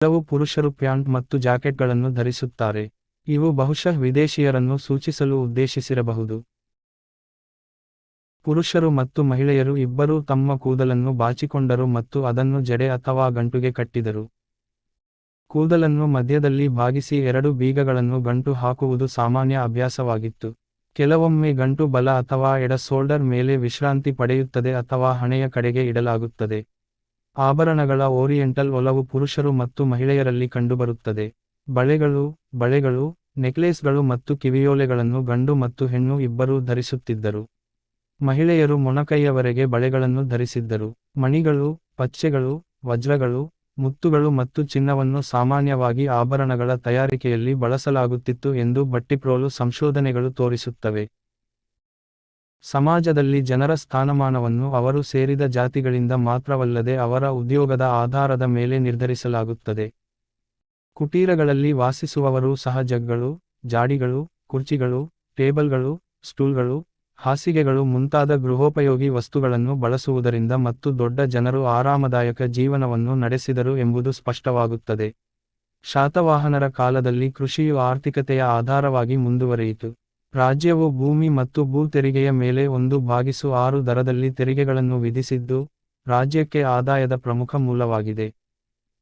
ಕೆಲವು ಪುರುಷರು ಪ್ಯಾಂಟ್ ಮತ್ತು ಜಾಕೆಟ್ಗಳನ್ನು ಧರಿಸುತ್ತಾರೆ. ಇವು ಬಹುಶಃ ವಿದೇಶಿಯರನ್ನು ಸೂಚಿಸಲು ಉದ್ದೇಶಿಸಿರಬಹುದು. ಪುರುಷರು ಮತ್ತು ಮಹಿಳೆಯರು ಇಬ್ಬರೂ ತಮ್ಮ ಕೂದಲನ್ನು ಬಾಚಿಕೊಂಡರು ಮತ್ತು ಅದನ್ನು ಜಡೆ ಅಥವಾ ಗಂಟುಗೆ ಕಟ್ಟಿದರು. ಕೂದಲನ್ನು ಮಧ್ಯದಲ್ಲಿ ಭಾಗಿಸಿ ಎರಡು ಬೀಗಗಳನ್ನು ಗಂಟು ಹಾಕುವುದು ಸಾಮಾನ್ಯ ಅಭ್ಯಾಸವಾಗಿತ್ತು. ಕೆಲವೊಮ್ಮೆ ಗಂಟು ಬಲ ಅಥವಾ ಎಡ ಶೋಲ್ಡರ್ ಮೇಲೆ ವಿಶ್ರಾಂತಿ ಪಡೆಯುತ್ತದೆ ಅಥವಾ ಹಣೆಯ ಕಡೆಗೆ ಇಡಲಾಗುತ್ತದೆ. ಆಭರಣಗಳ ಓರಿಯೆಂಟಲ್ ಒಲವು ಪುರುಷರು ಮತ್ತು ಮಹಿಳೆಯರಲ್ಲಿ ಕಂಡುಬರುತ್ತದೆ. ಬಳೆಗಳು ಬಳೆಗಳು, ನೆಕ್ಲೇಸ್ಗಳು ಮತ್ತು ಕಿವಿಯೋಲೆಗಳನ್ನು ಗಂಡು ಮತ್ತು ಹೆಣ್ಣು ಇಬ್ಬರೂ ಧರಿಸುತ್ತಿದ್ದರು. ಮಹಿಳೆಯರು ಮೊಣಕೈಯವರೆಗೆ ಬಳೆಗಳನ್ನು ಧರಿಸಿದ್ದರು. ಮಣಿಗಳು, ಪಚ್ಚೆಗಳು, ವಜ್ರಗಳು, ಮುತ್ತುಗಳು ಮತ್ತು ಚಿನ್ನವನ್ನು ಸಾಮಾನ್ಯವಾಗಿ ಆಭರಣಗಳ ತಯಾರಿಕೆಯಲ್ಲಿ ಬಳಸಲಾಗುತ್ತಿತ್ತು ಎಂದು ಬಟ್ಟಿಪ್ರೋಲು ಸಂಶೋಧನೆಗಳು ತೋರಿಸುತ್ತವೆ. ಸಮಾಜದಲ್ಲಿ ಜನರ ಸ್ಥಾನಮಾನವನ್ನು ಅವರು ಸೇರಿದ ಜಾತಿಗಳಿಂದ ಮಾತ್ರವಲ್ಲದೆ ಅವರ ಉದ್ಯೋಗದ ಆಧಾರದ ಮೇಲೆ ನಿರ್ಧರಿಸಲಾಗುತ್ತದೆ. ಕುಟೀರಗಳಲ್ಲಿ ವಾಸಿಸುವವರು ಸಹ ಜಗ್ಗಳು, ಜಾಡಿಗಳು, ಕುರ್ಚಿಗಳು, ಟೇಬಲ್ಗಳು, ಸ್ಟೂಲ್ಗಳು, ಹಾಸಿಗೆಗಳು ಮುಂತಾದ ಗೃಹೋಪಯೋಗಿ ವಸ್ತುಗಳನ್ನು ಬಳಸುವುದರಿಂದ ಮತ್ತು ದೊಡ್ಡ ಜನರು ಆರಾಮದಾಯಕ ಜೀವನವನ್ನು ನಡೆಸಿದರು ಎಂಬುದು ಸ್ಪಷ್ಟವಾಗುತ್ತದೆ. ಶಾತವಾಹನರ ಕಾಲದಲ್ಲಿ ಕೃಷಿಯು ಆರ್ಥಿಕತೆಯ ಆಧಾರವಾಗಿ ಮುಂದುವರಿಯಿತು. ರಾಜ್ಯವು ಭೂಮಿ ಮತ್ತು ಭೂ ತೆರಿಗೆಯ ಮೇಲೆ ಒಂದು ಭಾಗಿಸು ಆರು ದರದಲ್ಲಿ ತೆರಿಗೆಗಳನ್ನು ವಿಧಿಸಿದ್ದು, ರಾಜ್ಯಕ್ಕೆ ಆದಾಯದ ಪ್ರಮುಖ ಮೂಲವಾಗಿದೆ.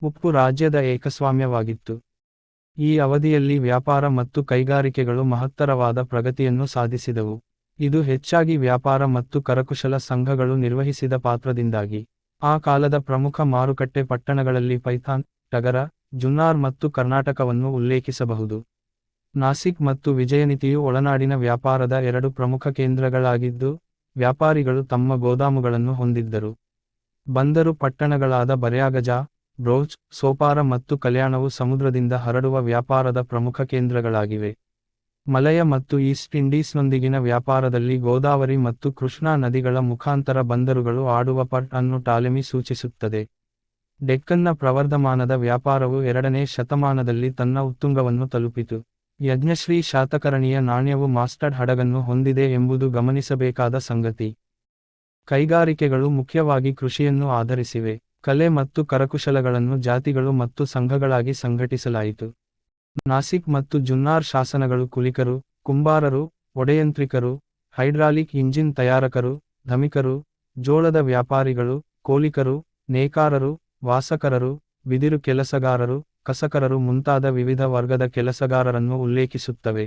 ಉಪ್ಪು ರಾಜ್ಯದ ಏಕಸ್ವಾಮ್ಯವಾಗಿತ್ತು. ಈ ಅವಧಿಯಲ್ಲಿ ವ್ಯಾಪಾರ ಮತ್ತು ಕೈಗಾರಿಕೆಗಳು ಮಹತ್ತರವಾದ ಪ್ರಗತಿಯನ್ನು ಸಾಧಿಸಿದವು. ಇದು ಹೆಚ್ಚಾಗಿ ವ್ಯಾಪಾರ ಮತ್ತು ಕರಕುಶಲ ಸಂಘಗಳು ನಿರ್ವಹಿಸಿದ ಪಾತ್ರದಿಂದಾಗಿ. ಆ ಕಾಲದ ಪ್ರಮುಖ ಮಾರುಕಟ್ಟೆ ಪಟ್ಟಣಗಳಲ್ಲಿ ಪೈಥಾನ್, ಟಗರ, ಜುನ್ನಾರ್ ಮತ್ತು ಕರ್ನಾಟಕವನ್ನು ಉಲ್ಲೇಖಿಸಬಹುದು. ನಾಸಿಕ್ ಮತ್ತು ವಿಜಯನಿತಿಯು ಒಳನಾಡಿನ ವ್ಯಾಪಾರದ ಎರಡು ಪ್ರಮುಖ ಕೇಂದ್ರಗಳಾಗಿದ್ದು, ವ್ಯಾಪಾರಿಗಳು ತಮ್ಮ ಗೋದಾಮುಗಳನ್ನು ಹೊಂದಿದ್ದರು. ಬಂದರು ಪಟ್ಟಣಗಳಾದ ಬರ್ಯಾಗಜ, ಬ್ರೋಚ್, ಸೋಪಾರ ಮತ್ತು ಕಲ್ಯಾಣವು ಸಮುದ್ರದಿಂದ ಹರಡುವ ವ್ಯಾಪಾರದ ಪ್ರಮುಖ ಕೇಂದ್ರಗಳಾಗಿವೆ. ಮಲಯ ಮತ್ತು ಈಸ್ಟ್ ಇಂಡೀಸ್ನೊಂದಿಗಿನ ವ್ಯಾಪಾರದಲ್ಲಿ ಗೋದಾವರಿ ಮತ್ತು ಕೃಷ್ಣಾ ನದಿಗಳ ಮುಖಾಂತರ ಬಂದರುಗಳು ಆಡುವ ಪಟ್ ಅನ್ನು ಟಾಲೆಮಿ ಸೂಚಿಸುತ್ತದೆ. ಡೆಕ್ಕನ್ನ ಪ್ರವರ್ಧಮಾನದ ವ್ಯಾಪಾರವು ಎರಡನೇ ಶತಮಾನದಲ್ಲಿ ತನ್ನ ಉತ್ತುಂಗವನ್ನು ತಲುಪಿತು. ಯಜ್ಞಶ್ರೀ ಶಾತಕರಣಿಯ ನಾಣ್ಯವು ಮಾಸ್ಟರ್ಡ್ ಹಡಗನ್ನು ಹೊಂದಿದೆ ಎಂಬುದು ಗಮನಿಸಬೇಕಾದ ಸಂಗತಿ. ಕೈಗಾರಿಕೆಗಳು ಮುಖ್ಯವಾಗಿ ಕೃಷಿಯನ್ನು ಆಧರಿಸಿವೆ. ಕಲೆ ಮತ್ತು ಕರಕುಶಲಗಳನ್ನು ಜಾತಿಗಳು ಮತ್ತು ಸಂಘಗಳಾಗಿ ಸಂಘಟಿಸಲಾಯಿತು. ನಾಸಿಕ್ ಮತ್ತು ಜುನ್ನಾರ್ ಶಾಸನಗಳು ಕುಲಿಕರು, ಕುಂಬಾರರು, ಒಡೆಯಂತ್ರಿಕರು, ಹೈಡ್ರಾಲಿಕ್ ಇಂಜಿನ್ ತಯಾರಕರು, ಧಮಿಕರು, ಜೋಳದ ವ್ಯಾಪಾರಿಗಳು, ಕೋಲಿಕರು, ನೇಕಾರರು, ವಾಸಕರರು, ಬಿದಿರು ಕೆಲಸಗಾರರು ಕಸಕರರು ಮುಂತಾದ ವಿವಿಧ ವರ್ಗದ ಕೆಲಸಗಾರರನ್ನು ಉಲ್ಲೇಖಿಸುತ್ತವೆ.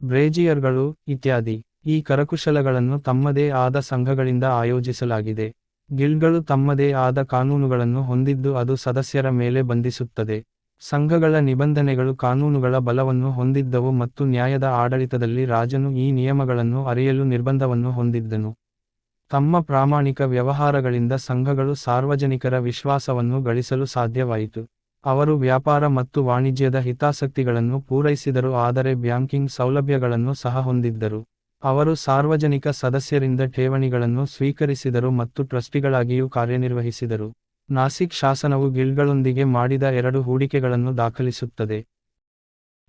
ಬ್ರೇಜಿಯರ್ಗಳು ಇತ್ಯಾದಿ. ಈ ಕರಕುಶಲಗಳನ್ನು ತಮ್ಮದೇ ಆದ ಸಂಘಗಳಿಂದ ಆಯೋಜಿಸಲಾಗಿದೆ. ಗಿಲ್ಡ್ಗಳು ತಮ್ಮದೇ ಆದ ಕಾನೂನುಗಳನ್ನು ಹೊಂದಿದ್ದು ಅದು ಸದಸ್ಯರ ಮೇಲೆ ಬಂಧಿಸುತ್ತದೆ. ಸಂಘಗಳ ನಿಬಂಧನೆಗಳು ಕಾನೂನುಗಳ ಬಲವನ್ನು ಹೊಂದಿದ್ದವು ಮತ್ತು ನ್ಯಾಯದ ಆಡಳಿತದಲ್ಲಿ ರಾಜನು ಈ ನಿಯಮಗಳನ್ನು ಅರಿಯಲು ನಿರ್ಬಂಧವನ್ನು ಹೊಂದಿದ್ದನು. ತಮ್ಮ ಪ್ರಾಮಾಣಿಕ ವ್ಯವಹಾರಗಳಿಂದ ಸಂಘಗಳು ಸಾರ್ವಜನಿಕರ ವಿಶ್ವಾಸವನ್ನು ಗಳಿಸಲು ಸಾಧ್ಯವಾಯಿತು. ಅವರು ವ್ಯಾಪಾರ ಮತ್ತು ವಾಣಿಜ್ಯದ ಹಿತಾಸಕ್ತಿಗಳನ್ನು ಪೂರೈಸಿದರು, ಆದರೆ ಬ್ಯಾಂಕಿಂಗ್ ಸೌಲಭ್ಯಗಳನ್ನು ಸಹ ಹೊಂದಿದ್ದರು. ಅವರು ಸಾರ್ವಜನಿಕ ಸದಸ್ಯರಿಂದ ಠೇವಣಿಗಳನ್ನು ಸ್ವೀಕರಿಸಿದರು ಮತ್ತು ಟ್ರಸ್ಟಿಗಳಾಗಿಯೂ ಕಾರ್ಯನಿರ್ವಹಿಸಿದರು. ನಾಸಿಕ್ ಶಾಸನವು ಗಿಲ್ಗಳೊಂದಿಗೆ ಮಾಡಿದ ಎರಡು ಹೂಡಿಕೆಗಳನ್ನು ದಾಖಲಿಸುತ್ತದೆ.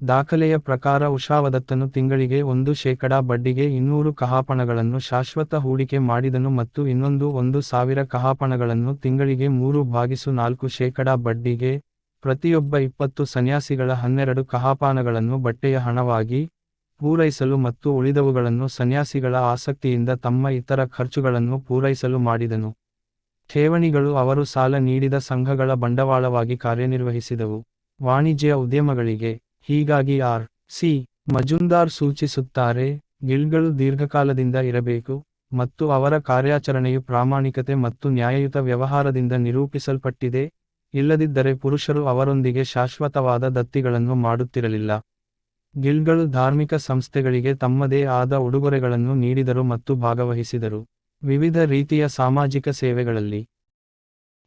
ದಾಖಲೆಯ ಪ್ರಕಾರ ಉಷಾವದತ್ತನು ತಿಂಗಳಿಗೆ ಒಂದು ಶೇಕಡಾ ಬಡ್ಡಿಗೆ ಇನ್ನೂರು ಕಹಾಪಣಗಳನ್ನು ಶಾಶ್ವತ ಹೂಡಿಕೆ ಮಾಡಿದನು ಮತ್ತು ಇನ್ನೊಂದು ಒಂದು ಸಾವಿರ ಕಹಾಪಣಗಳನ್ನು ತಿಂಗಳಿಗೆ ಮೂರು ಭಾಗಿಸು ನಾಲ್ಕು ಶೇಕಡಾ ಬಡ್ಡಿಗೆ ಪ್ರತಿಯೊಬ್ಬ ಇಪ್ಪತ್ತು ಸನ್ಯಾಸಿಗಳ ಹನ್ನೆರಡು ಕಹಾಪಾನಗಳನ್ನು ಬಟ್ಟೆಯ ಹಣವಾಗಿ ಪೂರೈಸಲು ಮತ್ತು ಉಳಿದವುಗಳನ್ನು ಸನ್ಯಾಸಿಗಳ ಆಸಕ್ತಿಯಿಂದ ತಮ್ಮ ಇತರ ಖರ್ಚುಗಳನ್ನು ಪೂರೈಸಲು ಮಾಡಿದನು. ಠೇವಣಿಗಳು ಅವರು ಸಾಲ ನೀಡಿದ ಸಂಘಗಳ ಬಂಡವಾಳವಾಗಿ ಕಾರ್ಯನಿರ್ವಹಿಸಿದವು. ವಾಣಿಜ್ಯ ಉದ್ಯಮಗಳಿಗೆ, ಹೀಗಾಗಿ ಆರ್. ಸಿ. ಮಜುಂದಾರ್ ಸೂಚಿಸುತ್ತಾರೆ ಗಿಲ್ಗಳು ದೀರ್ಘಕಾಲದಿಂದ ಇರಬೇಕು ಮತ್ತು ಅವರ ಕಾರ್ಯಾಚರಣೆಯು ಪ್ರಾಮಾಣಿಕತೆ ಮತ್ತು ನ್ಯಾಯಯುತ ವ್ಯವಹಾರದಿಂದ ನಿರೂಪಿಸಲ್ಪಟ್ಟಿದೆ. ಇಲ್ಲದಿದ್ದರೆ ಪುರುಷರು ಅವರೊಂದಿಗೆ ಶಾಶ್ವತವಾದ ದತ್ತಿಗಳನ್ನು ಮಾಡುತ್ತಿರಲಿಲ್ಲ. ಗಿಲ್ಗಳು ಧಾರ್ಮಿಕ ಸಂಸ್ಥೆಗಳಿಗೆ ತಮ್ಮದೇ ಆದ ಉಡುಗೊರೆಗಳನ್ನು ನೀಡಿದರು ಮತ್ತು ಭಾಗವಹಿಸಿದರು. ವಿವಿಧ ರೀತಿಯ ಸಾಮಾಜಿಕ ಸೇವೆಗಳಲ್ಲಿ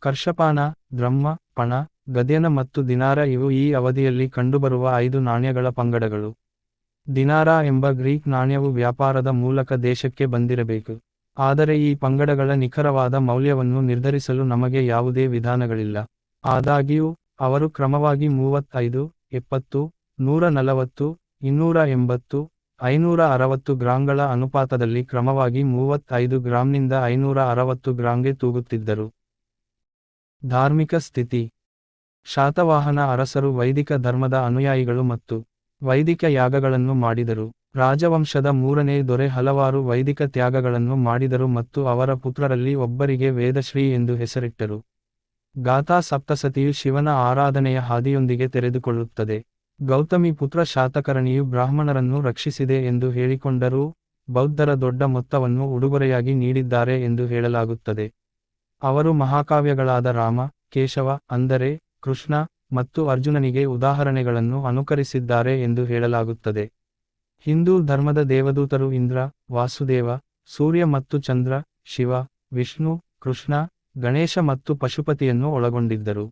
ಕರ್ಷಪಾನ ದ್ರಹ್ಮ ಪಣ, ಗದ್ಯನ ಮತ್ತು ದಿನಾರ ಇವು ಈ ಅವಧಿಯಲ್ಲಿ ಕಂಡುಬರುವ ಐದು ನಾಣ್ಯಗಳ ಪಂಗಡಗಳು. ದಿನಾರ ಎಂಬ ಗ್ರೀಕ್ ನಾಣ್ಯವು ವ್ಯಾಪಾರದ ಮೂಲಕ ದೇಶಕ್ಕೆ ಬಂದಿರಬೇಕು. ಆದರೆ ಈ ಪಂಗಡಗಳ ನಿಖರವಾದ ಮೌಲ್ಯವನ್ನು ನಿರ್ಧರಿಸಲು ನಮಗೆ ಯಾವುದೇ ವಿಧಾನಗಳಿಲ್ಲ. ಆದಾಗ್ಯೂ, ಅವರು ಕ್ರಮವಾಗಿ ಮೂವತ್ತೈದು, ಎಪ್ಪತ್ತು, ನೂರ ನಲವತ್ತು, ಇನ್ನೂರ ಎಂಬತ್ತು, ಐನೂರ ಅರವತ್ತು ಗ್ರಾಂಗಳ ಅನುಪಾತದಲ್ಲಿ ಕ್ರಮವಾಗಿ ಮೂವತ್ತೈದು ಗ್ರಾಂನಿಂದ ಐನೂರ ಅರವತ್ತು ಗ್ರಾಂಗೆ ತೂಗುತ್ತಿದ್ದರು. ಧಾರ್ಮಿಕ ಸ್ಥಿತಿ. ಶಾತವಾಹನ ಅರಸರು ವೈದಿಕ ಧರ್ಮದ ಅನುಯಾಯಿಗಳು ಮತ್ತು ವೈದಿಕ ಯಾಗಗಳನ್ನು ಮಾಡಿದರು. ರಾಜವಂಶದ ಮೂರನೇ ದೊರೆ ಹಲವಾರು ವೈದಿಕ ತ್ಯಾಗಗಳನ್ನು ಮಾಡಿದರು ಮತ್ತು ಅವರ ಪುತ್ರರಲ್ಲಿ ಒಬ್ಬರಿಗೆ ವೇದಶ್ರೀ ಎಂದು ಹೆಸರಿಟ್ಟರು. ಗಾಥಾ ಸಪ್ತಸತಿಯು ಶಿವನ ಆರಾಧನೆಯ ಹಾದಿಯೊಂದಿಗೆ ತೆರೆದುಕೊಳ್ಳುತ್ತದೆ. ಗೌತಮಿ ಪುತ್ರ ಶಾತಕರಣಿಯು ಬ್ರಾಹ್ಮಣರನ್ನು ರಕ್ಷಿಸಿದೆ ಎಂದು ಹೇಳಿಕೊಂಡರೂ ಬೌದ್ಧರ ದೊಡ್ಡ ಮೊತ್ತವನ್ನು ಉಡುಗೊರೆಯಾಗಿ ನೀಡಿದ್ದಾರೆ ಎಂದು ಹೇಳಲಾಗುತ್ತದೆ. ಅವರು ಮಹಾಕಾವ್ಯಗಳಾದ ರಾಮ, ಕೇಶವ, ಅಂದರೆ ಕೃಷ್ಣ ಮತ್ತು ಅರ್ಜುನನಿಗೆ ಉದಾಹರಣೆಗಳನ್ನು ಅನುಕರಿಸಿದ್ದಾರೆ ಎಂದು ಹೇಳಲಾಗುತ್ತದೆ. ಹಿಂದೂ ಧರ್ಮದ ದೇವದೂತರು ಇಂದ್ರ, ವಾಸುದೇವ, ಸೂರ್ಯ ಮತ್ತು ಚಂದ್ರ, ಶಿವ, ವಿಷ್ಣು, ಕೃಷ್ಣ ಗಣೇಶ ಮತ್ತು ಪಶುಪತಿಯನ್ನು ಒಳಗೊಂಡಿದ್ದರು.